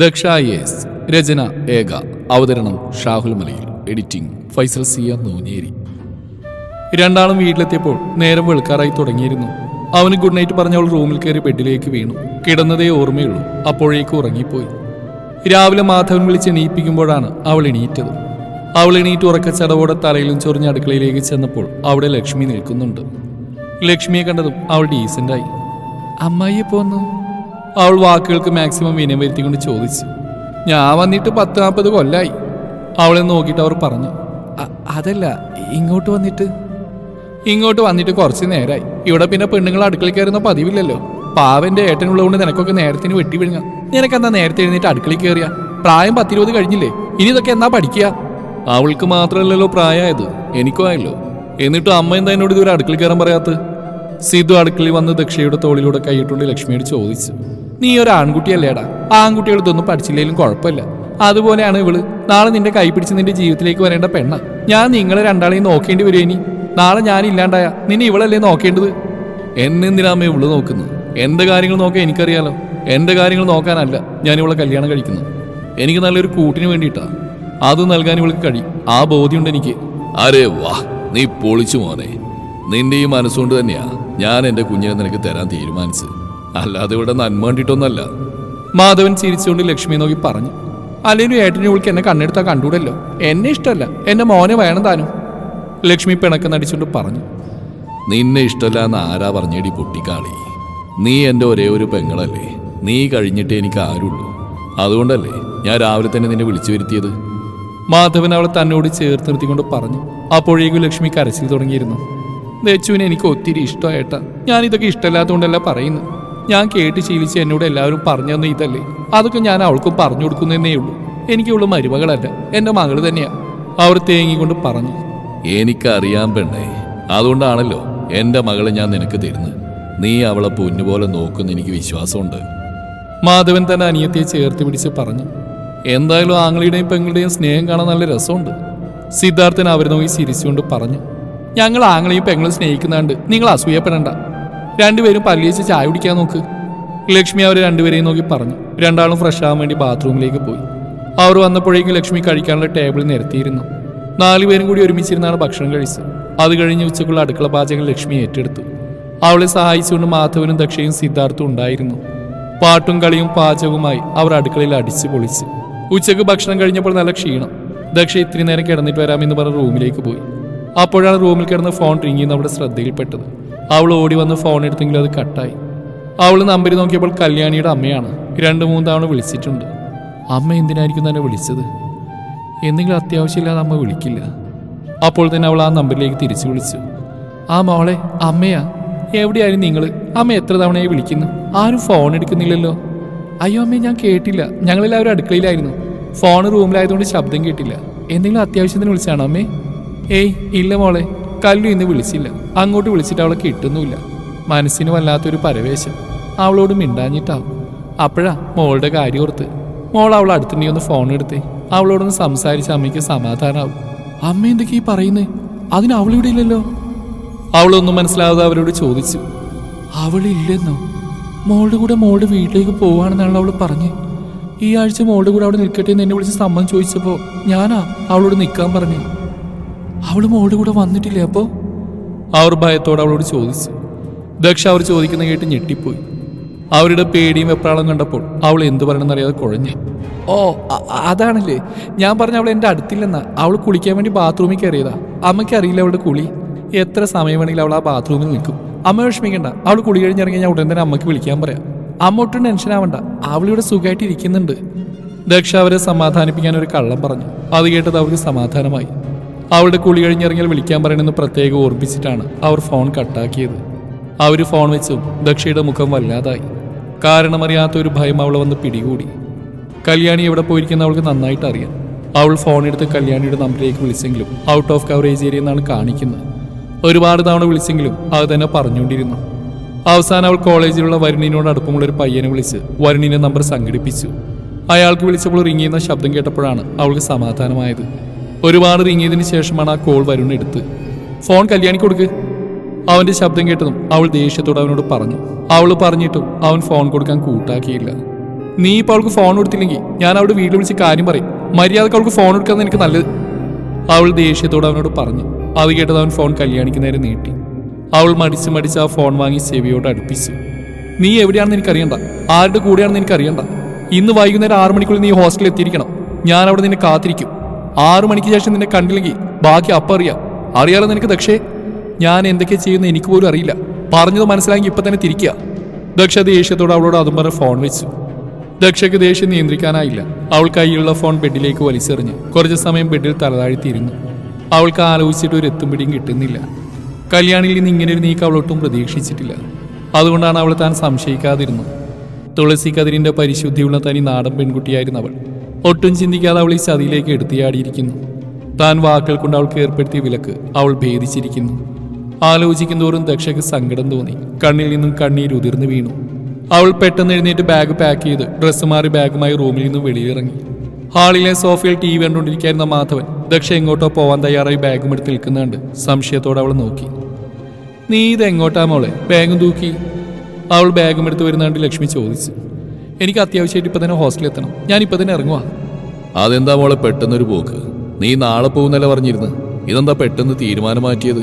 Daksha yes രചന ഏക അവതരണം ഷാഹുൽ മലയിൽ എഡിറ്റിംഗ് ഫൈസൽ സിയ നൂഞ്ഞേരി. രണ്ടാളും വീട്ടിലെത്തിയപ്പോൾ നേരം വെളുക്കാറായി തുടങ്ങിയിരുന്നു. അവന് ഗുഡ് നൈറ്റ് പറഞ്ഞവൾ റൂമിൽ കയറി ബെഡിലേക്ക് വീണു. കിടന്നതേ ഓർമ്മയുള്ളൂ അപ്പോഴേക്ക് ഉറങ്ങിപ്പോയി. രാവിലെ മാധവൻ വിളിച്ച് എണീപ്പിക്കുമ്പോഴാണ് അവൾ എണീറ്റത്. അവൾ എണീറ്റ് ഉറക്കച്ചടവോടെ തലയിലും ചൊറിഞ്ഞ അടുക്കളയിലേക്ക് ചെന്നപ്പോൾ അവിടെ ലക്ഷ്മി നിൽക്കുന്നുണ്ട്. ലക്ഷ്മിയെ കണ്ടതും അവൾ ഡീസന്റായി അമ്മായിയെ പോന്നു അവൾ വാക്കുകൾക്ക് മാക്സിമം വിനയം വരുത്തിക്കൊണ്ട് ചോദിച്ചു. ഞാൻ വന്നിട്ട് പത്ത് നാൽപ്പത് കൊല്ലായി. അവളെ നോക്കിയിട്ട് അവർ പറഞ്ഞു അതല്ല ഇങ്ങോട്ട് വന്നിട്ട്? ഇങ്ങോട്ട് വന്നിട്ട് കുറച്ച് നേരമായി ഇവിടെ പിന്നെ പെണ്ണുങ്ങൾ അടുക്കളയിൽ കയറുന്ന പതിവില്ലല്ലോ. പാവന്റെ ഏട്ടനുള്ളതുകൊണ്ട് നിനക്കൊക്കെ നേരത്തിന് വെട്ടി വിഴുങ്ങ. നിനക്കെന്താ നേരത്തെ എഴുന്നേറ്റ് അടുക്കളയിൽ കയറിയ? പ്രായം പത്തിരുപത് കഴിഞ്ഞില്ലേ? ഇനി ഇതൊക്കെ എന്നാ പഠിക്കുക? അവൾക്ക് മാത്രമല്ലല്ലോ പ്രായമായത് എനിക്കും ആയല്ലോ. എന്നിട്ട് അമ്മ എന്താ എന്നോട് ഇതുവരെ അടുക്കളയിൽ കയറാൻ പറയാത്തത്? സിദ്ധു അടുക്കളയിൽ വന്ന് ദക്ഷയുടെ തോളിലൂടെ കൈയിട്ടുകൊണ്ട് ലക്ഷ്മിയോട് ചോദിച്ചു. നീ ഒരു ആൺകുട്ടിയല്ലേടാ? ആൺകുട്ടികൾ ഇതൊന്നും പഠിച്ചില്ലെങ്കിലും കുഴപ്പമില്ല. അതുപോലെയാണ് ഇവൾ. നാളെ നിന്റെ കൈ പിടിച്ച് നിന്റെ ജീവിതത്തിലേക്ക് വരേണ്ട പെണ്ണ. ഞാൻ നിങ്ങളെ രണ്ടാളെയും നോക്കേണ്ടി വരും ഇനി. നാളെ ഞാൻ ഇല്ലാണ്ടായ നിന്നെ ഇവളല്ലേ നോക്കേണ്ടത്? എന്നെന്തിനാമ ഇവൾ നോക്കുന്നത് എന്റെ കാര്യങ്ങൾ നോക്കാൻ എനിക്കറിയാലോ. എന്റെ കാര്യങ്ങൾ നോക്കാനല്ല ഞാൻ ഇവളെ കല്യാണം കഴിക്കുന്നത് എനിക്ക് നല്ലൊരു കൂട്ടിന് വേണ്ടിയിട്ടാ. അത് നൽകാൻ ഇവൾക്ക് കഴിയും ആ ബോധ്യമുണ്ട് എനിക്ക്. അരേ വാ നീ പൊളിച്ചു മോനെ. നിന്റെ ഈ മനസ്സുകൊണ്ട് തന്നെയാ ഞാൻ എന്റെ കുഞ്ഞിനെ നിനക്ക് തരാൻ തീരുമാനിച്ചത്. അല്ലാതെ ഇവിടെ നന്മ കണ്ടിട്ടൊന്നല്ല മാധവൻ ചിരിച്ചുകൊണ്ട് ലക്ഷ്മി നോക്കി പറഞ്ഞു അല്ലെങ്കിൽ ഏട്ടനെ വിളിക്ക് എന്നെ കണ്ണെടുത്താൽ കണ്ടൂടല്ലോ എന്നെ ഇഷ്ടമല്ല. എന്റെ മോനെ വേണം താനും. ലക്ഷ്മി പിണക്കം നടിച്ചുകൊണ്ട് പറഞ്ഞു നിന്നെ ഇഷ്ടമല്ല എന്ന് ആരാ പറഞ്ഞേടി പൊട്ടിക്കാളി? നീ എന്റെ ഒരേ ഒരു പെങ്ങളല്ലേ. നീ കഴിഞ്ഞിട്ടേ എനിക്ക് ആരുള്ളൂ. അതുകൊണ്ടല്ലേ ഞാൻ രാവിലെ തന്നെ നിന്നെ വിളിച്ചു വരുത്തിയത്? മാധവൻ അവളെ തന്നോട് ചേർത്ത് നിർത്തിക്കൊണ്ട് പറഞ്ഞു അപ്പോഴേക്കും ലക്ഷ്മി കരച്ചിൽ തുടങ്ങിയിരുന്നു. നെച്ചുവിനെ എനിക്ക് ഒത്തിരി ഇഷ്ടമായിട്ടാ ഞാനിതൊക്കെ ഇഷ്ടമില്ലാത്തതുകൊണ്ടല്ല പറയുന്നു ഞാൻ കേട്ട് ശീലിച്ച് എന്നോട് എല്ലാവരും പറഞ്ഞു തന്ന ഇതല്ലേ? അതൊക്കെ ഞാൻ അവൾക്കും പറഞ്ഞു കൊടുക്കുന്നതേ ഉള്ളൂ. എനിക്കുള്ള മരുമകളല്ല. എന്റെ മകൾ തന്നെയാ. അവർ തേങ്ങിക്കൊണ്ട് പറഞ്ഞു. എനിക്കറിയാൻ പെണ്ണേ. അതുകൊണ്ടാണല്ലോ എന്റെ മകളെ ഞാൻ നിനക്ക് തരുന്നത്. നീ അവളെ പൊന്നുപോലെ നോക്കുന്ന എനിക്ക് വിശ്വാസമുണ്ട്. മാധവൻ തന്നെ അനിയത്തിയെ ചേർത്ത് പിടിച്ച് പറഞ്ഞു. എന്തായാലും ആങ്ങളുടെയും പെങ്ങളുടെയും സ്നേഹം കാണാൻ നല്ല രസമുണ്ട്. സിദ്ധാർത്ഥൻ അവരെ നോക്കി ചിരിച്ചുകൊണ്ട് പറഞ്ഞു. ഞങ്ങൾ ആങ്ങളെയും പെങ്ങളും സ്നേഹിക്കുന്നാണ്ട് നിങ്ങൾ അസൂയപ്പെടണ്ട. രണ്ടുപേരും പല്ലിയിച്ച് ചായ കുടിക്കാൻ നോക്ക്. ലക്ഷ്മി അവരെ രണ്ടുപേരെയും നോക്കി പറഞ്ഞു. രണ്ടാളും ഫ്രഷ് ആവാൻ വേണ്ടി ബാത്റൂമിലേക്ക് പോയി. അവർ വന്നപ്പോഴേക്കും ലക്ഷ്മി കഴിക്കാനുള്ള ടേബിൾ നിരത്തിയിരുന്നു. നാലുപേരും കൂടി ഒരുമിച്ചിരുന്നാണ് ഭക്ഷണം കഴിച്ചത്. അത് കഴിഞ്ഞ് ഉച്ചക്കുള്ള അടുക്കള പാചകം ലക്ഷ്മി ഏറ്റെടുത്തു. അവളെ സഹായിച്ചുകൊണ്ട് മാധവനും ദക്ഷയും സിദ്ധാർത്ഥും ഉണ്ടായിരുന്നു. പാട്ടും കളിയും പാചകവുമായി അവർ അടുക്കളയിൽ അടിച്ചു പൊളിച്ച്. ഉച്ചയ്ക്ക് ഭക്ഷണം കഴിഞ്ഞപ്പോൾ നല്ല ക്ഷീണം. ദക്ഷ ഇത്തിരി നേരം കിടന്നിട്ട് വരാമെന്ന് പറഞ്ഞ് റൂമിലേക്ക് പോയി. അപ്പോഴാണ് റൂമിൽ കിടന്ന് ഫോൺ റിങ് ചെയ്യുന്ന അവിടെ ശ്രദ്ധയിൽപ്പെട്ടത്. അവൾ ഓടി വന്ന് ഫോൺ എടുത്തെങ്കിലും അത് കട്ടായി അവൾ നമ്പർ നോക്കിയപ്പോൾ കല്യാണിയുടെ അമ്മയാണ്. രണ്ട് മൂന്ന് തവണ വിളിച്ചിട്ടുണ്ട്. അമ്മ എന്തിനായിരിക്കും തന്നെ വിളിച്ചത്? എന്തെങ്കിലും അത്യാവശ്യമില്ലാതെ അമ്മ വിളിക്കില്ല. അപ്പോൾ തന്നെ അവൾ ആ നമ്പറിലേക്ക് തിരിച്ചു വിളിച്ചു. ആ മോളെ അമ്മയാ? എവിടെയായിരുന്നു നിങ്ങൾ അമ്മ എത്ര തവണയായി വിളിക്കുന്നു? ആരും ഫോൺ എടുക്കുന്നില്ലല്ലോ. അയ്യോ അമ്മേ ഞാൻ കേട്ടില്ല. ഞങ്ങളെല്ലാവരും അടുക്കളയിലായിരുന്നു. ഫോൺ റൂമിലായതുകൊണ്ട് ശബ്ദം കേട്ടില്ല. എന്തെങ്കിലും അത്യാവശ്യത്തിന് വിളിച്ചാണോ അമ്മേ? ഏയ് ഇല്ല മോളെ. കല്ലു ഇന്ന് വിളിച്ചില്ല. അങ്ങോട്ട് വിളിച്ചിട്ട് അവളെ കിട്ടുന്നുമില്ല. മനസ്സിന് വല്ലാത്തൊരു പരവേശം. അവളോട് മിണ്ടാഞ്ഞിട്ടാവും അപ്പോഴാ മോളുടെ കാര്യം ഓർത്ത്. മോൾ അവൾ അടുത്തുണ്ടെങ്കിൽ ഒന്ന് ഫോൺ എടുത്തേ. അവളോടൊന്ന് സംസാരിച്ച അമ്മയ്ക്ക് സമാധാനമാവും അമ്മ എന്തൊക്കെയാ ഈ പറയുന്നേ? അതിന് അവളിവിടെ ഇല്ലല്ലോ? അവളൊന്നും മനസ്സിലാവാതെ അവരോട് ചോദിച്ചു. അവളില്ലെന്നോ മോളുടെ കൂടെ മോളുടെ വീട്ടിലേക്ക് പോവാണെന്നാണ് അവൾ പറഞ്ഞ്. ഈ ആഴ്ച മോളുടെ കൂടെ അവിടെ നിൽക്കട്ടെ എന്ന് എന്നെ വിളിച്ച് സമ്മതം ചോദിച്ചപ്പോൾ ഞാനാ അവളോട് നിൽക്കാൻ പറഞ്ഞു. അവൾ മോളുടെ കൂടെ വന്നിട്ടില്ലേ അപ്പോ? അവർ ഭയത്തോടെ അവളോട് ചോദിച്ചു. ദക്ഷ അവർ ചോദിക്കുന്ന കേട്ട് ഞെട്ടിപ്പോയി. അവരുടെ പേടിയും വെപ്രാളം കണ്ടപ്പോൾ അവൾ എന്തു പറയണമെന്ന് അറിയാതെ കുഴഞ്ഞു. ഓ അതാണല്ലേ. ഞാൻ പറഞ്ഞ അവൾ എന്റെ അടുത്തില്ലെന്നാ. അവൾ കുളിക്കാൻ വേണ്ടി ബാത്റൂമിൽ കയറിയതാ. അമ്മയ്ക്ക് അറിയില്ല അവളുടെ കുളി. എത്ര സമയം വേണമെങ്കിലും അവൾ ആ ബാത്റൂമിൽ നിൽക്കും. അമ്മ വിഷമിക്കണ്ട. അവൾ കുളി കഴിഞ്ഞിറങ്ങി ഞാൻ ഉടൻ തന്നെ അമ്മയ്ക്ക് വിളിക്കാൻ പറയാം. അമ്മ ഒട്ടും ടെൻഷൻ ആവണ്ട. അവളിവിടെ സുഖമായിട്ട് ഇരിക്കുന്നുണ്ട് ദക്ഷ അവരെ സമാധാനിപ്പിക്കാൻ ഒരു കള്ളം പറഞ്ഞു. അത് കേട്ടത് അവർക്ക് സമാധാനമായി. അവളുടെ കുളി കഴിഞ്ഞിറങ്ങിയാൽ വിളിക്കാൻ പറയണമെന്ന് പ്രത്യേകം ഓർപ്പിച്ചിട്ടാണ് അവർ ഫോൺ കട്ടാക്കിയത്. അവർ ഫോൺ വെച്ചും. ദക്ഷയുടെ മുഖം വല്ലാതായി. കാരണമറിയാത്ത ഒരു ഭയം അവളെ വന്ന് പിടികൂടി. കല്യാണി എവിടെ പോയിരിക്കുന്ന അവൾക്ക് നന്നായിട്ട് അറിയാം. അവൾ ഫോൺ എടുത്ത് കല്യാണിയുടെ നമ്പറിലേക്ക് വിളിച്ചെങ്കിലും ഔട്ട് ഓഫ് കവറേജ് ഏരിയ എന്നാണ് കാണിക്കുന്നത്. ഒരുപാട് തവണ വിളിച്ചെങ്കിലും അത് തന്നെ പറഞ്ഞുകൊണ്ടിരുന്നു. അവസാനം അവൾ കോളേജിലുള്ള വരുണിനോട് അടുപ്പമുള്ള ഒരു പയ്യനെ വിളിച്ച് വരുണിന്റെ നമ്പർ സംഘടിപ്പിച്ചു. അയാൾക്ക് വിളിച്ചപ്പോൾ റിങ് ശബ്ദം കേട്ടപ്പോഴാണ് അവൾക്ക് സമാധാനമായത്. ഒരുപാട് റിങ്ങിയതിന് ശേഷമാണ് ആ കോൾ വരുൺ എടുത്ത്. ഫോൺ കല്യാണി കൊടുക്ക്. അവന്റെ ശബ്ദം കേട്ടതും അവൾ ദേഷ്യത്തോട് അവനോട് പറഞ്ഞു. അവൾ പറഞ്ഞിട്ടും അവൻ ഫോൺ കൊടുക്കാൻ കൂട്ടാക്കിയില്ല. നീ ഇപ്പോൾ അവൾക്ക് ഫോൺ കൊടുത്തില്ലെങ്കിൽ ഞാൻ അവളുടെ വീട്ടിൽ വിളിച്ച് കാര്യം പറയും. മര്യാദയ്ക്ക് അവൾക്ക് ഫോൺ കൊടുക്കുന്നത് എനിക്ക് നല്ലത്. അവൾ ദേഷ്യത്തോട് അവനോട് പറഞ്ഞു. അത് കേട്ടത് അവൻ ഫോൺ കല്യാണിക്ക് നേരെ നീട്ടി. അവൾ മടിച്ച് മടിച്ച് ആ ഫോൺ വാങ്ങി ചെവിയോട് അടുപ്പിച്ചു. നീ എവിടെയാണെന്ന് എനിക്കറിയണ്ട. ആരുടെ കൂടെയാണെന്ന് എനിക്കറിയണ്ട. ഇന്ന് വൈകുന്നേരം ആറു മണിക്കുള്ളിൽ നീ ഹോസ്റ്റലിൽ എത്തിയിരിക്കണം. ഞാൻ അവിടെ നിന്നെ കാത്തിരിക്കും. ആറു മണിക്ക് ശേഷം നിന്നെ കണ്ടില്ലെങ്കിൽ ബാക്കി അപ്പം അറിയാം അറിയാലോ നിനക്ക് ദക്ഷേ? ഞാൻ എന്തൊക്കെ ചെയ്യുന്ന എനിക്ക് പോലും അറിയില്ല. പറഞ്ഞത് മനസ്സിലാക്കി ഇപ്പൊ തന്നെ തിരിക്കുക. ദക്ഷ ദേഷ്യത്തോട് അവളോട് അതും പറഞ്ഞ് ഫോൺ വെച്ചു. ദക്ഷയ്ക്ക് ദേഷ്യം നിയന്ത്രിക്കാനായില്ല. അവൾ കൈയുള്ള ഫോൺ ബെഡിലേക്ക് വലിച്ചെറിഞ്ഞ് കുറച്ച് സമയം ബെഡിൽ തലതാഴ്ത്തിയിരുന്നു. അവൾക്ക് ആലോചിച്ചിട്ട് ഒരു എത്തും പിടിയും കിട്ടുന്നില്ല. കല്യാണിയിൽ നിന്ന് ഇങ്ങനെ ഒരു നീക്കം അവളൊട്ടും പ്രതീക്ഷിച്ചിട്ടില്ല. അതുകൊണ്ടാണ് അവൾ താൻ സംശയിക്കാതിരുന്നത്. തുളസി കതിരിന്റെ പരിശുദ്ധിയുള്ള തനി നാടൻ പെൺകുട്ടിയായിരുന്നു അവൾ. ഒട്ടും ചിന്തിക്കാതെ അവൾ ഈ ചതിയിലേക്ക് എടുത്തിയാടിയിരിക്കുന്നു. താൻ വാക്കുകൾ കൊണ്ട് അവൾക്ക് ഏർപ്പെടുത്തിയ വിലക്ക് അവൾ ഭേദിച്ചിരിക്കുന്നു. ആലോചിക്കുന്നതോറും ദക്ഷയ്ക്ക് സങ്കടം തോന്നി. കണ്ണിൽ നിന്നും കണ്ണീർ ഉതിർന്നു വീണു. അവൾ പെട്ടെന്ന് എഴുന്നേറ്റ് ബാഗ് പാക്ക് ചെയ്ത് ഡ്രസ്സ് മാറി ബാഗുമായി റൂമിൽ നിന്നും വെളിയിലിറങ്ങി. ഹാളിലെ സോഫയിൽ ടി വി കണ്ടുകൊണ്ടിരിക്കായിരുന്ന മാധവൻ ദക്ഷ എങ്ങോട്ടോ പോവാൻ തയ്യാറായി ബാഗും എടുത്ത് നിൽക്കുന്നുണ്ട്. സംശയത്തോടെ അവൾ നോക്കി. നീ ഇത് എങ്ങോട്ടാ മോളെ? ബാഗും തൂക്കി? അവൾ ബാഗും എടുത്ത് വരുന്നാണ്ട് ലക്ഷ്മി ചോദിച്ചു. എനിക്ക് അത്യാവശ്യമായിട്ട് ഇപ്പൊ തന്നെ ഹോസ്റ്റലിൽ എത്തണം ഞാൻ ഇപ്പൊ തന്നെ ഇറങ്ങുവാ. അതെന്താ മോളെ പെട്ടെന്നൊരു പോക്ക്? നീ നാളെ പോകുന്നല്ലേ പറഞ്ഞിരുന്നു? ഇതെന്താ പെട്ടെന്ന് തീരുമാനം മാറ്റിയത്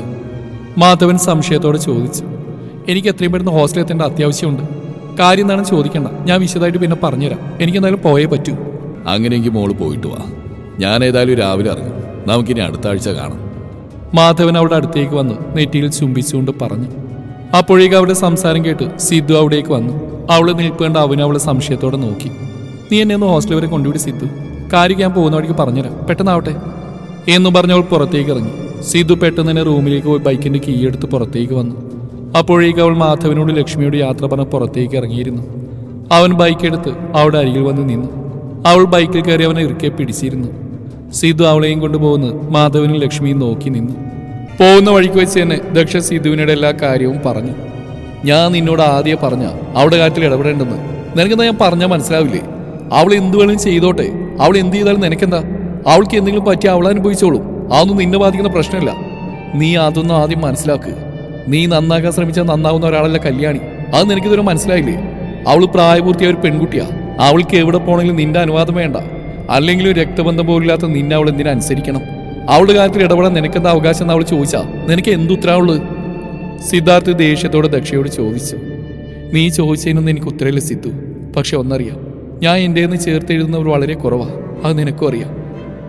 മാധവൻ സംശയത്തോടെ ചോദിച്ചു. എനിക്ക് എത്രയും പെട്ടെന്ന് ഹോസ്റ്റലിൽ എത്തേണ്ട അത്യാവശ്യമുണ്ട്. കാര്യം എന്താണെന്ന് ചോദിക്കണ്ട. ഞാൻ വിശദമായിട്ട് പിന്നെ പറഞ്ഞുതരാം. എനിക്ക് എന്തായാലും പോയേ പറ്റൂ. അങ്ങനെയെങ്കിൽ മോൾ പോയിട്ട് വാ. ഞാൻ ഏതായാലും രാവിലെ ഇറങ്ങും. നമുക്കിനി അടുത്ത ആഴ്ച കാണാം. മാധവൻ അവിടെ അടുത്തേക്ക് വന്ന്. നെറ്റിയിൽ ചുംബിച്ചുകൊണ്ട് പറഞ്ഞു. അപ്പോഴേക്ക് അവിടെ സംസാരം കേട്ട് സിദ്ധു അവിടേക്ക് വന്നു. അവൾ നിൽക്കേണ്ട അവൻ അവളെ സംശയത്തോടെ നോക്കി. നീ എന്നെ ഒന്ന് ഹോസ്റ്റൽ വരെ കൊണ്ടുവിടി സിദ്ധു കാര്യം ഞാൻ പോകുന്ന വഴിക്ക് പറഞ്ഞുതരാം. പെട്ടെന്നാവട്ടെ എന്ന് പറഞ്ഞവൾ അവൾ പുറത്തേക്ക് ഇറങ്ങി. സിദ്ധു പെട്ടെന്ന് തന്നെ റൂമിലേക്ക് പോയി ബൈക്കിന്റെ കീ എടുത്ത് പുറത്തേക്ക് വന്നു. അപ്പോഴേക്ക് അവൾ മാധവനോട് ലക്ഷ്മിയോട് യാത്ര പറഞ്ഞ് പുറത്തേക്ക് ഇറങ്ങിയിരുന്നു. അവൻ ബൈക്ക് എടുത്ത് അവളുടെ അരികിൽ വന്ന് നിന്നു. അവൾ ബൈക്കിൽ കയറി അവനെ ഇറുക്കെ പിടിച്ചിരുന്നു. സിദ്ധു അവളെയും കൊണ്ടുപോകുന്നു മാധവനും ലക്ഷ്മിയും നോക്കി നിന്നു. പോകുന്ന വഴിക്ക് വെച്ച് തന്നെ ദക്ഷ സിദ്ധുവിനോട് എല്ലാ കാര്യവും പറഞ്ഞു. ഞാൻ നിന്നോട് ആദ്യം പറഞ്ഞ അവളുടെ കാര്യത്തിൽ ഇടപെടേണ്ടെന്ന്. നിനക്കെന്താ ഞാൻ പറഞ്ഞാൽ മനസ്സിലാവില്ലേ? അവൾ എന്ത് വേണമെങ്കിലും ചെയ്തോട്ടെ. അവൾ എന്ത് ചെയ്താലും നിനക്കെന്താ? അവൾക്ക് എന്തെങ്കിലും പറ്റി അവൾ അനുഭവിച്ചോളും. അതൊന്നും നിന്നെ ബാധിക്കുന്ന പ്രശ്നമില്ല. നീ അതൊന്നും ആദ്യം മനസ്സിലാക്ക്. നീ നന്നാക്കാൻ ശ്രമിച്ചാൽ നന്നാവുന്ന ഒരാളല്ല കല്യാണി. അത് നിനക്കിതുവരെ മനസ്സിലായില്ലേ? അവൾ പ്രായപൂർത്തിയായ ഒരു പെൺകുട്ടിയാ. അവൾക്ക് എവിടെ പോണെങ്കിലും നിന്റെ അനുവാദം വേണ്ട. അല്ലെങ്കിലും രക്തബന്ധം പോലില്ലാത്ത നിന്നെ അവൾ എന്തിനനുസരിക്കണം? അവളുടെ കാര്യത്തിൽ ഇടപെടാൻ നിനക്കെന്താ അവകാശം എന്ന് അവൾ ചോദിച്ചാ? നിനക്ക് എന്ത് ഉത്തരവുള്ളത് സിദ്ധാർത്ഥ് ദേഷ്യത്തോടെ ദക്ഷയോട് ചോദിച്ചു നീ ചോദിച്ചതിനൊന്നും എനിക്ക് ഉത്തരവില്ല സിദ്ധു. പക്ഷെ ഒന്നറിയാം ഞാൻ എന്റെന്ന് ചേർത്ത് എഴുതുന്നവർ വളരെ കുറവാണ് അത് നിനക്കും അറിയാം.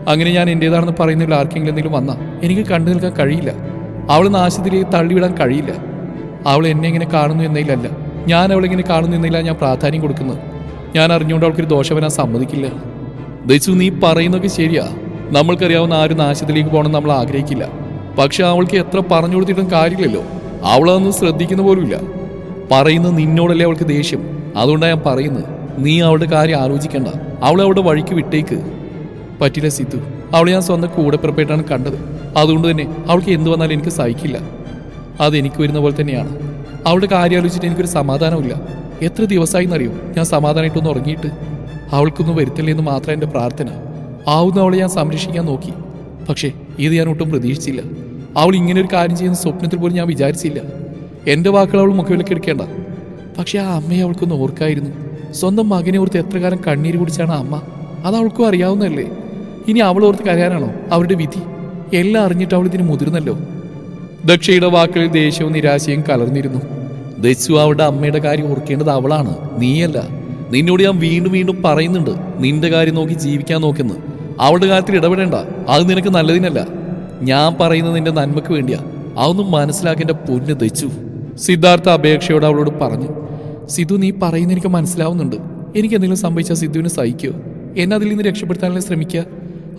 അങ്ങനെ ഞാൻ എന്റേതാണെന്ന് പറയുന്നതിൽ ആർക്കെങ്കിലും എന്തെങ്കിലും വന്നാൽ എനിക്ക് കണ്ടു നിൽക്കാൻ കഴിയില്ല. അവൾ നാശത്തിലേക്ക് തള്ളിവിടാൻ കഴിയില്ല. അവൾ എന്നെ ഇങ്ങനെ കാണുന്നു എന്നതിലല്ല ഞാൻ അവളിങ്ങനെ കാണുന്നു എന്നതിലാണ് ഞാൻ പ്രാധാന്യം കൊടുക്കുന്നത്. ഞാൻ അറിഞ്ഞുകൊണ്ട് അവൾക്കൊരു ദോഷം വരാൻ സമ്മതിക്കില്ല. ദച്ചു നീ പറയുന്നതൊക്കെ ശരിയാ. നമ്മൾക്കറിയാവുന്ന ആരും നാശത്തിലേക്ക് പോകണം നമ്മൾ ആഗ്രഹിക്കില്ല. പക്ഷെ അവൾക്ക് എത്ര പറഞ്ഞു കൊടുത്തിട്ടും കാര്യമില്ലല്ലോ. അവളതൊന്നും ശ്രദ്ധിക്കുന്ന പോലുമില്ല. പറയുന്നത് നിന്നോടല്ലേ അവൾക്ക് ദേഷ്യം? അതുകൊണ്ടാണ് ഞാൻ പറയുന്നത്. നീ അവളുടെ കാര്യം ആലോചിക്കണ്ട. അവളെ അവളുടെ വഴിക്ക് വിട്ടേക്ക്. പറ്റില്ല സിദ്ധു. അവളെ ഞാൻ സ്വന്തം കൂടെ പുറപ്പെട്ടാണ് കണ്ടത്. അതുകൊണ്ട് തന്നെ അവൾക്ക് എന്ത് വന്നാലും എനിക്ക് സഹിക്കില്ല. അതെനിക്ക് വരുന്ന പോലെ തന്നെയാണ്. അവളുടെ കാര്യം ആലോചിച്ചിട്ട് എനിക്കൊരു സമാധാനമില്ല എത്ര ദിവസമായി എന്നറിയോ ഞാൻ സമാധാനമായിട്ടൊന്ന് ഉറങ്ങിയിട്ട്. അവൾക്കൊന്നും വരുത്തില്ല എന്ന് മാത്രം എന്റെ പ്രാർത്ഥന. ആവുന്ന അവളെ ഞാൻ സംരക്ഷിക്കാൻ നോക്കി. പക്ഷേ ഇത് ഞാൻ ഒട്ടും പ്രതീക്ഷിച്ചില്ല. അവൾ ഇങ്ങനെ ഒരു കാര്യം ചെയ്യുന്ന സ്വപ്നത്തിൽ പോലും ഞാൻ വിചാരിച്ചില്ല. എന്റെ വാക്കുകൾ അവൾ മുഖവിലേക്ക് പക്ഷേ പക്ഷെ ആ അമ്മയെ അവൾക്കൊന്ന് ഓർക്കായിരുന്നു. സ്വന്തം മകനെ ഓർത്ത് എത്ര കാലം കണ്ണീര് കുടിച്ചാണ് അമ്മ? അത് അവൾക്കും അറിയാവുന്നതല്ലേ? ഇനി അവൾ ഓർത്ത് കരയാനാണോ അവരുടെ വിധി? എല്ലാം അറിഞ്ഞിട്ട് അവൾ ഇതിന് മുതിർന്നല്ലോ. ദക്ഷയുടെ വാക്കുകളിൽ ദേഷ്യവും നിരാശയും കലർന്നിരുന്നു. ദച്ചു അവളുടെ അമ്മയുടെ കാര്യം ഓർക്കേണ്ടത് അവളാണ് നീയല്ല. നിന്നോട് ഞാൻ വീണ്ടും വീണ്ടും പറയുന്നുണ്ട് നിന്റെ കാര്യം നോക്കി ജീവിക്കാൻ നോക്കുന്നു. അവളുടെ കാര്യത്തിൽ ഇടപെടേണ്ട അത് നിനക്ക് നല്ലതിനല്ല. ഞാൻ പറയുന്നത് നിന്റെ നന്മയ്ക്ക് വേണ്ടിയാ. അതൊന്നും മനസ്സിലാക്കേണ്ട പൊന്ന് തെച്ചു സിദ്ധാർത്ഥ അപേക്ഷയോട് അവളോട് പറഞ്ഞു സിധു നീ പറയുന്ന എനിക്ക് മനസ്സിലാവുന്നുണ്ട്. എനിക്ക് എന്തെങ്കിലും സംഭവിച്ചാൽ സിദ്ധുവിനെ സഹിക്കോ. എന്നെ അതിൽ നിന്ന് രക്ഷപ്പെടുത്താനുള്ള ശ്രമിക്കുക?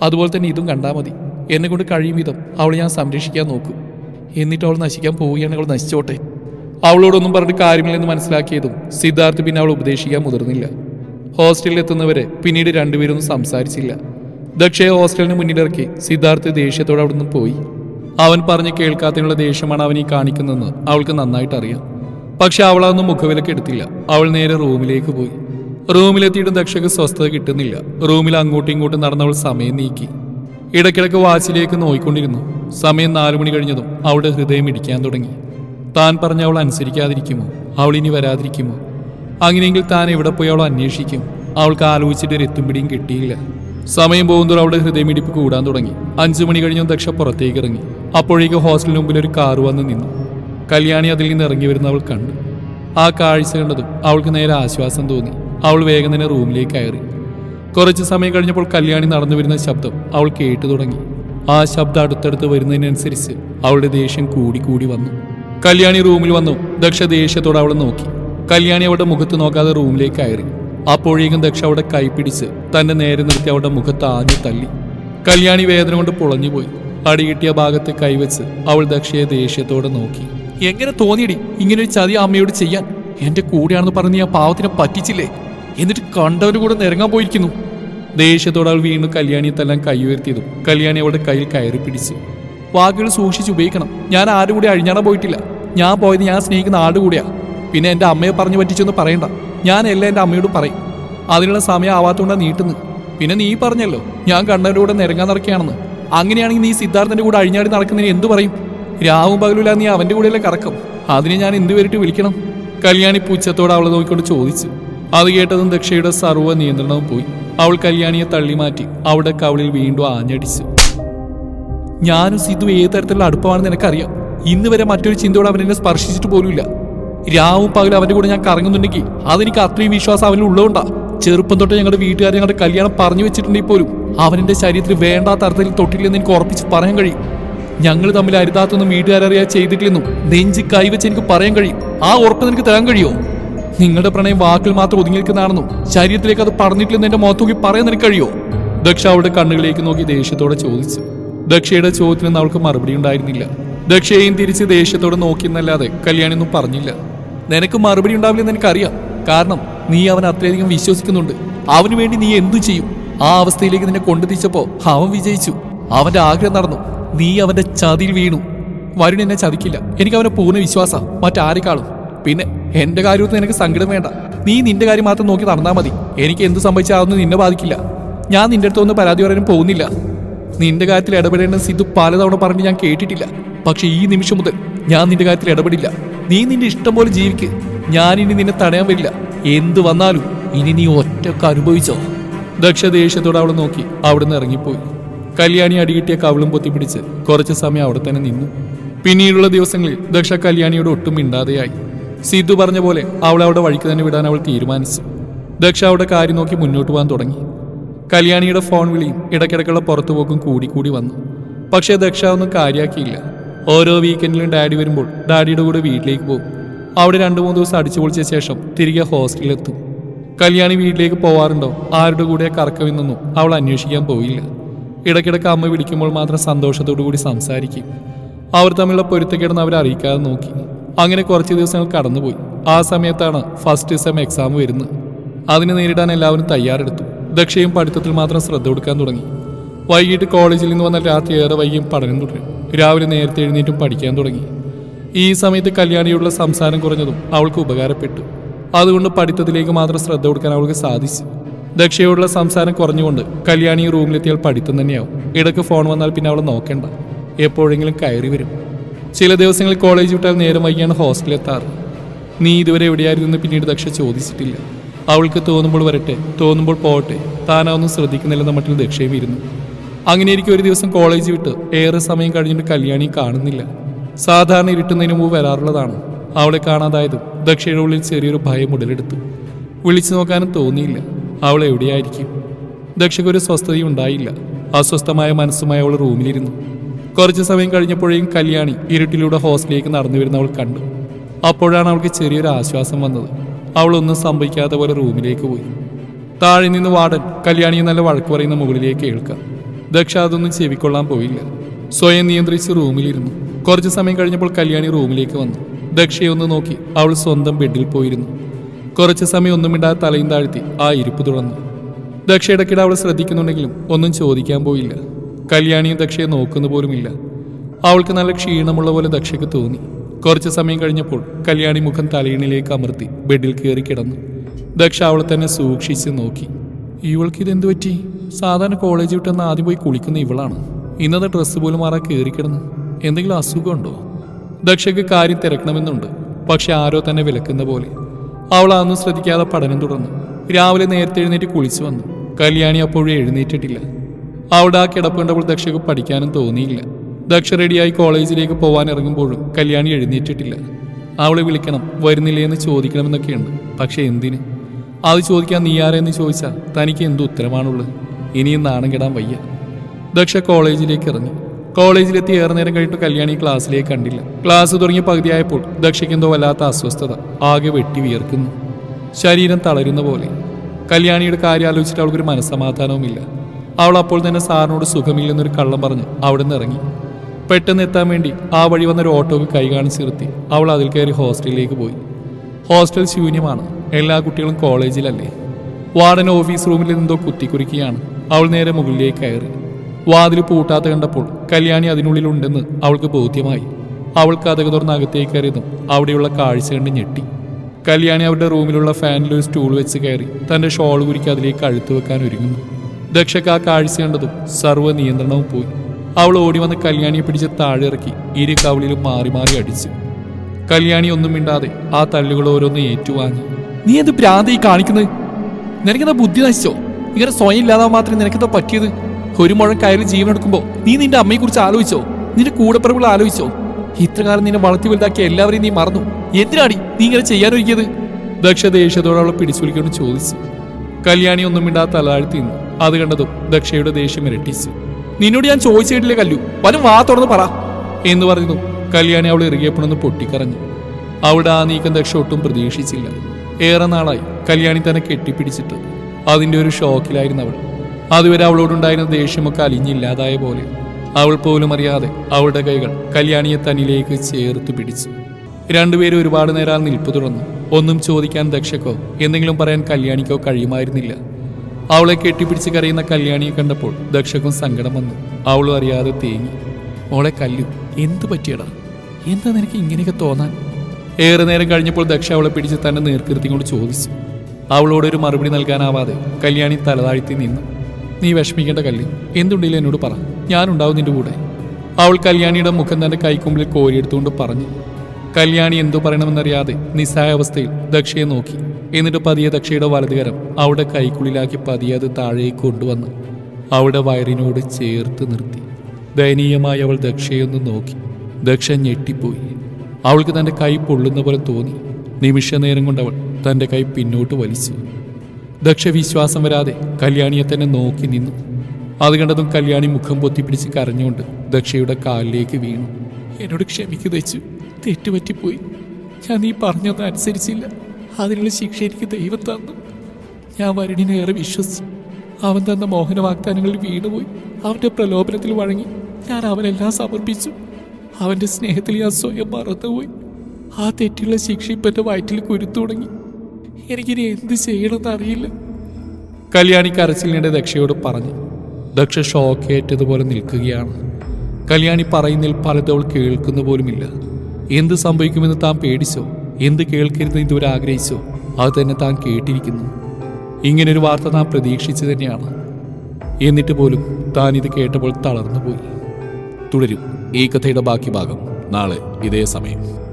അതുപോലെ തന്നെ ഇതും കണ്ടാൽ മതി. എന്നെ കൊണ്ട് കഴിയും വിധം അവളെ ഞാൻ സംരക്ഷിക്കാൻ നോക്കും. എന്നിട്ട് അവൾ നശിക്കാൻ പോവുകയാണെങ്കിൽ അവൾ നശിച്ചോട്ടെ. അവളോടൊന്നും പറഞ്ഞിട്ട് കാര്യമില്ലെന്ന് മനസ്സിലാക്കിയതും സിദ്ധാർത്ഥ് പിന്നെ അവൾ ഉപദേശിക്കാൻ മുതിർന്നില്ല. ഹോസ്റ്റലിൽ എത്തുന്നവരെ പിന്നീട് രണ്ടുപേരൊന്നും സംസാരിച്ചില്ല. ദക്ഷയെ ഹോസ്റ്റലിന് മുന്നിലിറക്കി സിദ്ധാർത്ഥ് ദേഷ്യത്തോടെ അവിടുന്ന് പോയി. അവൻ പറഞ്ഞ് കേൾക്കാത്തതിനുള്ള ദേഷ്യമാണ് അവൻ ഈ കാണിക്കുന്നതെന്ന് അവൾക്ക് നന്നായിട്ട് അറിയാം. പക്ഷെ അവൾ അതൊന്നും മുഖവിലക്ക് എടുത്തില്ല. അവൾ നേരെ റൂമിലേക്ക് പോയി. റൂമിലെത്തിയിട്ടും ദക്ഷയ്ക്ക് സ്വസ്ഥത കിട്ടുന്നില്ല. റൂമിൽ അങ്ങോട്ടും ഇങ്ങോട്ടും നടന്നവൾ സമയം നീക്കി. ഇടയ്ക്കിടയ്ക്ക് വാച്ചിലേക്ക് നോയിക്കൊണ്ടിരുന്നു. സമയം നാലു മണി കഴിഞ്ഞതും അവളുടെ ഹൃദയം ഇടിക്കാൻ തുടങ്ങി. താൻ പറഞ്ഞ അവൾ അനുസരിക്കാതിരിക്കുമോ? അവൾ ഇനി വരാതിരിക്കുമോ? അങ്ങനെയെങ്കിൽ താൻ എവിടെ പോയി അവൾ അന്വേഷിക്കും? അവൾക്ക് ആലോചിച്ചിട്ട് ഒരു എത്തും പിടിയും കിട്ടിയില്ല. സമയം പോകുന്നതോടെ അവിടെ ഹൃദയമിടിപ്പ് കൂടാൻ തുടങ്ങി. അഞ്ചു മണി കഴിഞ്ഞും ദക്ഷ പുറത്തേക്ക് ഇറങ്ങി. അപ്പോഴേക്ക് ഹോസ്റ്റലിന് മുമ്പിൽ ഒരു കാറ് വന്ന് നിന്നു. കല്യാണി അതിൽ നിന്ന് ഇറങ്ങി വരുന്ന അവൾ കണ്ടു. ആ കാഴ്ച കണ്ടതും അവൾക്ക് നേരെ ആശ്വാസം തോന്നി. അവൾ വേഗം തന്നെ റൂമിലേക്ക് കയറി. കുറച്ച് സമയം കഴിഞ്ഞപ്പോൾ കല്യാണി നടന്നു വരുന്ന ശബ്ദം അവൾ കേട്ടു തുടങ്ങി. ആ ശബ്ദം അടുത്തടുത്ത് വരുന്നതിനനുസരിച്ച് അവളുടെ ദേഷ്യം കൂടി കൂടി വന്നു. കല്യാണി റൂമിൽ വന്നു. ദക്ഷ ദേഷ്യത്തോടെ അവളെ നോക്കി. കല്യാണി അവളുടെ മുഖത്ത് നോക്കാതെ റൂമിലേക്ക് കയറി. അപ്പോഴേക്കും ദക്ഷ അവിടെ കൈപിടിച്ച് തന്റെ നേരെ നിർത്തി അവളുടെ മുഖത്ത് ആഞ്ഞു തല്ലി. കല്യാണി വേദന കൊണ്ട് പൊളഞ്ഞുപോയി. അടി കിട്ടിയ ഭാഗത്ത് കൈവച്ച് അവൾ ദക്ഷയെ ദേഷ്യത്തോടെ നോക്കി. എങ്ങനെ തോന്നിയടി? ഇങ്ങനെ ഒരു ചതി അമ്മയോട് ചെയ്യാൻ. എന്റെ കൂടെയാണെന്ന് പറഞ്ഞ് ഞാൻ പാവത്തിനെ പറ്റിച്ചില്ലേ? എന്നിട്ട് കണ്ടവന് കൂടെ നിരങ്ങാൻ പോയിരിക്കുന്നു. ദേഷ്യത്തോടെ അവൾ വീണ്ടും കല്യാണിയെ തല്ലാൻ കൈ ഉയർത്തിയതും കല്യാണി അവളുടെ കയ്യിൽ കയറി പിടിച്ചു. വാക്കുകൾ സൂക്ഷിച്ചു ഉപയോഗിക്കണം. ഞാൻ ആരുടെ കൂടെ അഴിഞ്ഞാടാൻ പോയിട്ടില്ല. ഞാൻ പോയത് ഞാൻ സ്നേഹിക്കുന്ന ആടുകൂടിയാ കൂടെയാ. പിന്നെ എന്റെ അമ്മയെ പറഞ്ഞു പറ്റിച്ചൊന്നും പറയണ്ട. ഞാൻ എല്ലാം എന്റെ അമ്മയോട് പറയും. അതിനുള്ള സമയം ആവാത്തോണ്ടാ നീട്ടുന്നു. പിന്നെ നീ പറഞ്ഞല്ലോ ഞാൻ കണ്ണന്റെ കൂടെ നിരങ്ങാൻ നടക്കുകയാണെന്ന്. അങ്ങനെയാണെങ്കിൽ നീ സിദ്ധാർത്ഥന്റെ കൂടെ അഴിഞ്ഞാടി നടക്കുന്നതിന് എന്ത് പറയും? രാവും പകലുമില്ല നീ അവന്റെ കൂടെയല്ലേ കറക്കും. അതിനെ ഞാൻ എന്ത് പേരിട്ട് വിളിക്കണം? കല്യാണി പൂച്ചത്തോട് അവളെ നോക്കിക്കൊണ്ട് ചോദിച്ചു. അത് കേട്ടതും ദക്ഷയുടെ സർവ നിയന്ത്രണവും പോയി. അവൾ കല്യാണിയെ തള്ളി മാറ്റി അവളുടെ കവളിൽ വീണ്ടും ആഞ്ഞടിച്ചു. ഞാനും സിദ്ധു ഏത് തരത്തിലുള്ള അടുപ്പമാണെന്ന് എനിക്കറിയാം ഇന്ന് വരെ മറ്റൊരു ചിന്തയോടെ അവൻ എന്നെ സ്പർശിച്ചിട്ട് പോലുമില്ല. രാവും പകലും അവന്റെ കൂടെ ഞാൻ കറങ്ങുന്നുണ്ടെങ്കിൽ അതെനിക്ക് അത്രയും വിശ്വാസം അവനിൽ ഉള്ളതുകൊണ്ടാ. ചെറുപ്പം തൊട്ട് ഞങ്ങളുടെ വീട്ടുകാർ ഞങ്ങളുടെ കല്യാണം പറഞ്ഞു വെച്ചിട്ടുണ്ടെങ്കിൽ പോലും അവൻ ശരീരത്തിൽ വേണ്ടാത്ത തരത്തിൽ തൊട്ടില്ലെന്ന് എനിക്ക് ഉറപ്പിച്ച് പറയാൻ കഴിയും. ഞങ്ങൾ തമ്മിൽ അരുതാത്തൊന്നും വീട്ടുകാരറിയാ ചെയ്തിട്ടില്ലെന്നും നെഞ്ച് കൈവച്ച് എനിക്ക് പറയാൻ കഴിയും. ആ ഉറപ്പ് നിനക്ക് തരാൻ കഴിയുമോ നിങ്ങളുടെ പ്രണയം വാക്കിൽ മാത്രം ഒതുങ്ങി നിൽക്കുന്നതാണെന്നും ശരീരത്തിലേക്ക് അത് പറഞ്ഞിട്ടില്ലെന്ന് എന്റെ മുഖത്ത് നോക്കി പറയാൻ നിനക്ക് കഴിയുമോ ദക്ഷ അവളുടെ കണ്ണുകളിലേക്ക് നോക്കി ദേഷ്യത്തോടെ ചോദിച്ചു. ദക്ഷയുടെ ചോദ്യത്തിനൊന്നും അവൾക്ക് മറുപടി ഉണ്ടായിരുന്നില്ല. ദക്ഷയെയും തിരിച്ച് ദേഷ്യത്തോടെ നോക്കിയെന്നല്ലാതെ കല്യാണി ഒന്നും പറഞ്ഞില്ല. നിനക്ക് മറുപടി ഉണ്ടാവില്ലെന്ന് എനിക്കറിയാം. കാരണം നീ അവൻ അത്രയധികം വിശ്വസിക്കുന്നുണ്ട്. അവന് വേണ്ടി നീ എന്തു ചെയ്യും? ആ അവസ്ഥയിലേക്ക് നിന്നെ കൊണ്ടെത്തിച്ചപ്പോ അവൻ വിജയിച്ചു. അവന്റെ ആഗ്രഹം നടന്നു. നീ അവന്റെ ചതിയിൽ വീണു. വരുൺ എന്നെ ചതിക്കില്ല. എനിക്ക് അവനെ പൂർണ വിശ്വാസ. മറ്റാരെക്കാളും. പിന്നെ എന്റെ കാര്യത്തിൽ നിനക്ക് സങ്കടം വേണ്ട. നീ നിന്റെ കാര്യം മാത്രം നോക്കി നടന്നാൽ മതി. എനിക്ക് എന്ത് സംഭവിച്ചാതൊന്നും നിന്നെ ബാധിക്കില്ല. ഞാൻ നിന്റെ അടുത്തൊന്നും പരാതി പറയാനും പോകുന്നില്ല. നിന്റെ കാര്യത്തിൽ ഇടപെടേണ്ട സിദ്ധു പലതവണ പറഞ്ഞ് ഞാൻ കേട്ടിട്ടില്ല. പക്ഷെ ഈ നിമിഷം മുതൽ ഞാൻ നിന്റെ കാര്യത്തിൽ ഇടപെടില്ല. നീ നിന്റെ ഇഷ്ടം പോലെ ജീവിക്ക്. ഞാൻ ഇനി നിന്നെ തടയാൻ വരില്ല. എന്ത് വന്നാലും ഇനി നീ ഒറ്റയ്ക്ക് അനുഭവിച്ചോ? ദക്ഷ ദേഷ്യത്തോടെ അവളെ നോക്കി അവിടുന്ന് ഇറങ്ങിപ്പോയി. കല്യാണി അടികിട്ടിയ കവളും പൊത്തിപ്പിടിച്ച് കുറച്ച് സമയം അവിടെ തന്നെ നിന്നു. പിന്നീടുള്ള ദിവസങ്ങളിൽ ദക്ഷ കല്യാണിയോട് ഒട്ടും മിണ്ടാതെയായി. സിദ്ധു പറഞ്ഞ പോലെ അവളെ അവിടെ വഴിക്ക് തന്നെ വിടാൻ അവൾ തീരുമാനിച്ചു. ദക്ഷ അവിടെ കാര്യം നോക്കി മുന്നോട്ട് പോകാൻ തുടങ്ങി. കല്യാണിയുടെ ഫോൺ വിളിയും ഇടയ്ക്കിടയ്ക്കുള്ള പുറത്തുപോക്കും കൂടി കൂടി വന്നു. പക്ഷേ ദക്ഷ ഒന്നും കാര്യമാക്കിയില്ല ഓരോ വീക്കെൻഡിലും ഡാഡി വരുമ്പോൾ ഡാഡിയുടെ കൂടെ വീട്ടിലേക്ക് പോകും. അവിടെ രണ്ട് മൂന്ന് ദിവസം അടിച്ചു പൊളിച്ച ശേഷം തിരികെ ഹോസ്റ്റലിലെത്തും കല്യാണി വീട്ടിലേക്ക് പോവാറുണ്ടോ? ആരുടെ കൂടെ കറക്കമെന്നൊന്നും അവൾ അന്വേഷിക്കാൻ പോയില്ല. ഇടയ്ക്കിടയ്ക്ക് അമ്മ വിളിക്കുമ്പോൾ മാത്രം സന്തോഷത്തോടു കൂടി സംസാരിക്കും. അവർ തമ്മിലുള്ള പൊരുത്തക്കേടെന്ന് അവരെ അറിയിക്കാതെ നോക്കി. അങ്ങനെ കുറച്ച് ദിവസങ്ങൾ കടന്നുപോയി. ആ സമയത്താണ് ഫസ്റ്റ് സെം എക്സാം വരുന്നത്. അതിനെ നേരിടാൻ എല്ലാവരും തയ്യാറെടുത്തു. ദക്ഷയും പഠിത്തത്തിൽ മാത്രം ശ്രദ്ധ കൊടുക്കാൻ തുടങ്ങി. വൈകിട്ട് കോളേജിൽ നിന്ന് വന്ന രാത്രി ഏറെ വൈകിയും പഠനം തുടരും. രാവിലെ നേരത്തെ എഴുന്നേറ്റും പഠിക്കാൻ തുടങ്ങി. ഈ സമയത്ത് കല്യാണിയോടുള്ള സംസാരം കുറഞ്ഞതും അവൾക്ക് ഉപകാരപ്പെട്ടു. അതുകൊണ്ട് പഠിത്തത്തിലേക്ക് മാത്രം ശ്രദ്ധ കൊടുക്കാൻ അവൾക്ക് സാധിച്ചു. ദക്ഷയോടുള്ള സംസാരം കുറഞ്ഞുകൊണ്ട് കല്യാണി റൂമിലെത്തിയാൽ പഠിത്തം തന്നെയാവും. ഇടയ്ക്ക് ഫോൺ വന്നാൽ പിന്നെ അവൾ നോക്കണ്ട. എപ്പോഴെങ്കിലും കയറി വരും. ചില ദിവസങ്ങളിൽ കോളേജ് വിട്ടാൽ നേരം വൈകിയാണ് ഹോസ്റ്റലിലെത്താറ് നീ ഇതുവരെ എവിടെയായിരുന്നു എന്ന് പിന്നീട് ദക്ഷ ചോദിച്ചിട്ടില്ല. അവൾക്ക് തോന്നുമ്പോൾ വരട്ടെ തോന്നുമ്പോൾ പോകട്ടെ താനാവൊന്നും ശ്രദ്ധിക്കുന്നില്ലെന്ന മട്ടിൽ ദക്ഷയും ഇരുന്നു. അങ്ങനെ എനിക്ക് ഒരു ദിവസം കോളേജ് വിട്ട് ഏറെ സമയം കഴിഞ്ഞിട്ട് കല്യാണി കാണുന്നില്ല. സാധാരണ ഇരുട്ടുന്നതിന് മുമ്പ് വരാറുള്ളതാണ്. അവളെ കാണാതായതും ദക്ഷയുടെ ഉള്ളിൽ ചെറിയൊരു ഭയം ഉടലെടുത്തു. വിളിച്ചു നോക്കാനും തോന്നിയില്ല. അവൾ എവിടെയായിരിക്കും? ദക്ഷയ്ക്കൊരു സ്വസ്ഥതയും ഉണ്ടായില്ല. അസ്വസ്ഥമായ മനസ്സുമായി അവൾ റൂമിലിരുന്നു. കുറച്ച് സമയം കഴിഞ്ഞപ്പോഴേക്കും കല്യാണി ഇരുട്ടിലൂടെ ഹോസ്റ്റലിലേക്ക് നടന്നു വരുന്ന അവൾ കണ്ടു. അപ്പോഴാണ് അവൾക്ക് ചെറിയൊരു ആശ്വാസം വന്നത്. അവളൊന്നും സംഭവിക്കാത്ത പോലെ റൂമിലേക്ക് പോയി. താഴെ നിന്ന് വാടൻ കല്യാണിയെ നല്ല വഴക്ക് പറയുന്ന മുകളിലേക്ക് കേൾക്കാം ദക്ഷ അതൊന്നും ചെവിക്കൊള്ളാൻ പോയില്ല. സ്വയം നിയന്ത്രിച്ച് റൂമിലിരുന്നു. കുറച്ച് സമയം കഴിഞ്ഞപ്പോൾ കല്യാണി റൂമിലേക്ക് വന്നു. ദക്ഷയെ ഒന്ന് നോക്കി അവൾ സ്വന്തം ബെഡിൽ പോയിരുന്നു. കുറച്ച് സമയം ഒന്നും ഇടാതെ തലയും താഴ്ത്തി ആ ഇരിപ്പ് തുടർന്നു. ദക്ഷ ഇടയ്ക്കിടെ അവൾ ശ്രദ്ധിക്കുന്നുണ്ടെങ്കിലും ഒന്നും ചോദിക്കാൻ പോയില്ല. കല്യാണിയും ദക്ഷയെ നോക്കുന്ന പോലുമില്ല. അവൾക്ക് നല്ല ക്ഷീണമുള്ള പോലെ ദക്ഷയ്ക്ക് തോന്നി. കുറച്ച് സമയം കഴിഞ്ഞപ്പോൾ കല്യാണി മുഖം തലയിണിലേക്ക് അമർത്തി ബെഡിൽ കയറി കിടന്നു. ദക്ഷ അവളെ തന്നെ സൂക്ഷിച്ച് നോക്കി. ഇവൾക്ക് ഇതെന്ത് പറ്റി? സാധാരണ കോളേജ് വിട്ടെന്ന് ആദ്യം പോയി കുളിക്കുന്ന ഇവളാണ്. ഇന്നത്തെ ഡ്രസ്സ് പോലും മാറാൻ കയറി കിടന്നു? എന്തെങ്കിലും അസുഖമുണ്ടോ? ദക്ഷയ്ക്ക് കാര്യം തിരക്കണമെന്നുണ്ട്. പക്ഷെ ആരോ തന്നെ വിലക്കുന്ന പോലെ. അവൾ അതൊന്നും ശ്രദ്ധിക്കാതെ പഠനം തുടർന്നു രാവിലെ നേരത്തെ എഴുന്നേറ്റ് കുളിച്ചു വന്നു. കല്യാണി അപ്പോഴും എഴുന്നേറ്റിട്ടില്ല. അവിടെ ആ കിടപ്പ് കണ്ടപ്പോൾ ദക്ഷയ്ക്ക് പഠിക്കാനും തോന്നിയില്ല. ദക്ഷ റെഡിയായി കോളേജിലേക്ക് പോകാൻ ഇറങ്ങുമ്പോഴും കല്യാണി എഴുന്നേറ്റിട്ടില്ല. അവളെ വിളിക്കണം വരുന്നില്ലേ എന്ന് ചോദിക്കണമെന്നൊക്കെയുണ്ട്. പക്ഷെ എന്തിന്? അത് ചോദിക്കാൻ നീ ആരെന്ന് ചോദിച്ചാൽ തനിക്ക് എന്ത് ഉത്തരമാണുള്ളത്? ഇനിയും നാണം കെടാൻ വയ്യ. ദക്ഷ കോളേജിലേക്ക് ഇറങ്ങി. കോളേജിലെത്തി ഏറെ നേരം കഴിഞ്ഞിട്ട് കല്യാണി ക്ലാസ്സിലേക്ക് കണ്ടില്ല. ക്ലാസ് തുടങ്ങിയ പകുതിയായപ്പോൾ ദക്ഷയ്ക്ക് എന്തോ വല്ലാത്ത അസ്വസ്ഥത ആകെ വെട്ടി വിയർക്കുന്നു. ശരീരം തളരുന്ന പോലെ. കല്യാണിയുടെ കാര്യം ആലോചിച്ചിട്ട് അവൾക്കൊരു മനസ്സമാധാനവുമില്ല. അവൾ അപ്പോൾ തന്നെ സാറിനോട് സുഖമില്ലെന്നൊരു കള്ളം പറഞ്ഞ് അവിടെ നിന്ന് ഇറങ്ങി. പെട്ടെന്ന് എത്താൻ വേണ്ടി ആ വഴി വന്നൊരു ഓട്ടോക്ക് കൈ കാണിച്ച് നിർത്തി. അവൾ അതിൽ കയറി ഹോസ്റ്റലിലേക്ക് പോയി. ഹോസ്റ്റൽ ശൂന്യമാണ്. എല്ലാ കുട്ടികളും കോളേജിലല്ലേ. വാർഡൻ ഓഫീസ് റൂമിൽ എന്തോ കുത്തിക്കുറിക്കുകയാണ് അവൾ നേരെ മുകളിലേക്ക് കയറി. വാതിൽ പൂട്ടാത്ത കണ്ടപ്പോൾ കല്യാണി അതിനുള്ളിലുണ്ടെന്ന് അവൾക്ക് ബോധ്യമായി. അവൾ കഥക തുറന്ന് അകത്തേക്ക് കയറിയതും അവിടെയുള്ള കാഴ്ച കണ്ട് ഞെട്ടി. കല്യാണി അവരുടെ റൂമിലുള്ള ഫാനിൽ ഒരു സ്റ്റൂൾ വെച്ച് കയറി തന്റെ ഷോൾ കുരിക്ക് അതിലേക്ക് കഴുത്ത് വെക്കാൻ ഒരുങ്ങുന്നു. ദക്ഷക്ക് ആ കാഴ്ച കണ്ടതും സർവ നിയന്ത്രണവും പോയി. അവൾ ഓടി വന്ന് കല്യാണിയെ പിടിച്ച് താഴെ ഇറക്കി ഇരു കവിളിലും മാറി മാറി അടിച്ചു. കല്യാണി ഒന്നും മിണ്ടാതെ ആ തള്ളുകൾ ഓരോന്ന് ഏറ്റുവാങ്ങി. നീ എന്ത് ഭ്രാന്തി കാണിക്കുന്നത് നിനക്കെന്താ ബുദ്ധി നശിച്ചോ? ഇങ്ങനെ സ്വയം ഇല്ലാതാവാൻ മാത്രം നിനക്കെന്താ പറ്റിയത്? ഒരു മുഴം കയറി ജീവൻ എടുക്കുമ്പോൾ നീ നിന്റെ അമ്മയെ കുറിച്ച് ആലോചിച്ചോ? നിന്റെ കൂടപ്പിറവുകൾ ആലോചിച്ചോ? ഇത്രകാലം നിന്നെ വളർത്തി വലുതാക്കിയ എല്ലാവരെയും നീ മറന്നു. എന്തിനാടി നീ ഇങ്ങനെ ചെയ്യാനൊരുക്കിയത്? ദക്ഷ ദേഷ്യത്തോടെ അവളെ പിടിച്ചു വിളിക്കൊണ്ട് ചോദിച്ചു. കല്യാണി ഒന്നും മിണ്ടാതെ തലാഴ്ത്തി നിന്നു. അത് കണ്ടതും ദക്ഷയുടെ ദേഷ്യം ഇരട്ടിച്ചു. നിന്നോട് ഞാൻ ചോദിച്ചിട്ടില്ലേ കല്ലു? വലും വാ തുറന്ന് പറ. എന്ന് പറഞ്ഞതും കല്യാണി അവൾ ഇറുകിയപ്പോഴൊന്ന് പൊട്ടിക്കറഞ്ഞു അവിടെ ആ നീക്കം ദക്ഷ ഒട്ടും പ്രതീക്ഷിച്ചില്ല. ഏറെ നാളായി കല്യാണി തന്നെ കെട്ടിപ്പിടിച്ചിട്ട് അതിന്റെ ഒരു ഷോക്കിലായിരുന്നു അവൾ. അതുവരെ അവളോടുണ്ടായിരുന്ന ദേഷ്യമൊക്കെ അലിഞ്ഞില്ലാതായ പോലെ. അവൾ പോലും അറിയാതെ അവളുടെ കൈകൾ കല്യാണിയെ തന്നിലേക്ക് ചേർത്ത് പിടിച്ചു. രണ്ടുപേരും ഒരുപാട് നേരം നിൽപ്പ് തുടർന്നു ഒന്നും ചോദിക്കാൻ ദക്ഷക്കോ എന്തെങ്കിലും പറയാൻ കല്യാണിക്കോ കഴിയുമായിരുന്നില്ല. അവളെ കെട്ടിപ്പിടിച്ച് കരയുന്ന കല്യാണിയെ കണ്ടപ്പോൾ ദക്ഷക്കും സങ്കടം വന്നു. അവളും അറിയാതെ തേങ്ങി. മോളെ കല്ലു എന്തു പറ്റിയടാ? എന്താ നിനക്ക് ഇങ്ങനെയൊക്കെ തോന്നാൻ? ഏറെ നേരം കഴിഞ്ഞപ്പോൾ ദക്ഷ അവളെ പിടിച്ച് തന്നെ നേർക്കിരുത്തി കൊണ്ട് ചോദിച്ചു. അവളോട് ഒരു മറുപടി നൽകാനാവാതെ കല്യാണി തലതാഴ്ത്തി നിന്നു. നീ വിഷമിക്കേണ്ട കല്ലി. എന്തുണ്ടെങ്കിലും എന്നോട് പറ. ഞാനുണ്ടാവും നിന്റെ കൂടെ. അവൾ കല്യാണിയുടെ മുഖം തന്റെ കൈക്കുമ്പിൽ കോരിയെടുത്തുകൊണ്ട് പറഞ്ഞു. കല്യാണി എന്തു പറയണമെന്നറിയാതെ നിസ്സായ അവസ്ഥയിൽ ദക്ഷയെ നോക്കി. എന്നിട്ട് പതിയെ ദക്ഷയുടെ വലതുകരം അവളുടെ കൈക്കുള്ളിലാക്കി പതിയെ അത് താഴേക്ക് കൊണ്ടുവന്ന്. അവളുടെ വയറിനോട് ചേർത്ത് നിർത്തി. ദയനീയമായി അവൾ ദക്ഷയൊന്ന് നോക്കി. ദക്ഷ ഞെട്ടിപ്പോയി. അവൾക്ക് തന്റെ കൈ പൊള്ളുന്ന പോലെ തോന്നി. നിമിഷ നേരം കൊണ്ട് അവൾ തന്റെ കൈ പിന്നോട്ട് വലിച്ചു. ദക്ഷ വിശ്വാസം വരാതെ കല്യാണിയെ തന്നെ നോക്കി നിന്നു. അത് കണ്ടതും കല്യാണി മുഖം പൊത്തിപ്പിടിച്ച് കരഞ്ഞുകൊണ്ട് ദക്ഷയുടെ കാലിലേക്ക് വീണു. എന്നോട് ക്ഷമിക്കു തെച്ചു. തെറ്റുപറ്റിപ്പോയി. ഞാൻ നീ പറഞ്ഞത് അനുസരിച്ചില്ല. അതിനുള്ള ശിക്ഷ എനിക്ക് ദൈവം തന്നു. ഞാൻ വരുണിനേറെ വിശ്വസിച്ചു. അവൻ തന്ന മോഹന വാഗ്ദാനങ്ങളിൽ വീണുപോയി. അവന്റെ പ്രലോഭനത്തിൽ വഴങ്ങി ഞാൻ അവനെല്ലാം സമർപ്പിച്ചു. അവന്റെ സ്നേഹത്തിൽ ഞാൻ സ്വയം മറന്നുപോയി. ആ തെറ്റുള്ള ശിക്ഷ ഇപ്പം എന്റെ വയറ്റിൽ കുരുത്തു തുടങ്ങി. എനിക്കിനി എന്ത് ചെയ്യണമെന്ന് അറിയില്ല. കല്യാണി കരച്ചിലിനിടെ ദക്ഷയോട് പറഞ്ഞു ദക്ഷ ഷോക്കേറ്റതുപോലെ നിൽക്കുകയാണ്. കല്യാണി പറയുന്നതിൽ പലതും അവൾ കേൾക്കുന്ന പോലുമില്ല എന്ത് സംഭവിക്കുമെന്ന് താൻ പേടിച്ചോ? എന്ത് കേൾക്കരുതെന്ന് ഇതുവരെ ആഗ്രഹിച്ചോ? അത് തന്നെ താൻ കേട്ടിരിക്കുന്നു. ഇങ്ങനൊരു വാർത്ത താൻ പ്രതീക്ഷിച്ചു തന്നെയാണ്. എന്നിട്ട് പോലും താൻ ഇത് കേട്ടപ്പോൾ തളർന്നു പോയി തുടരും ഈ കഥയുടെ ബാക്കി ഭാഗം നാളെ ഇതേ സമയം.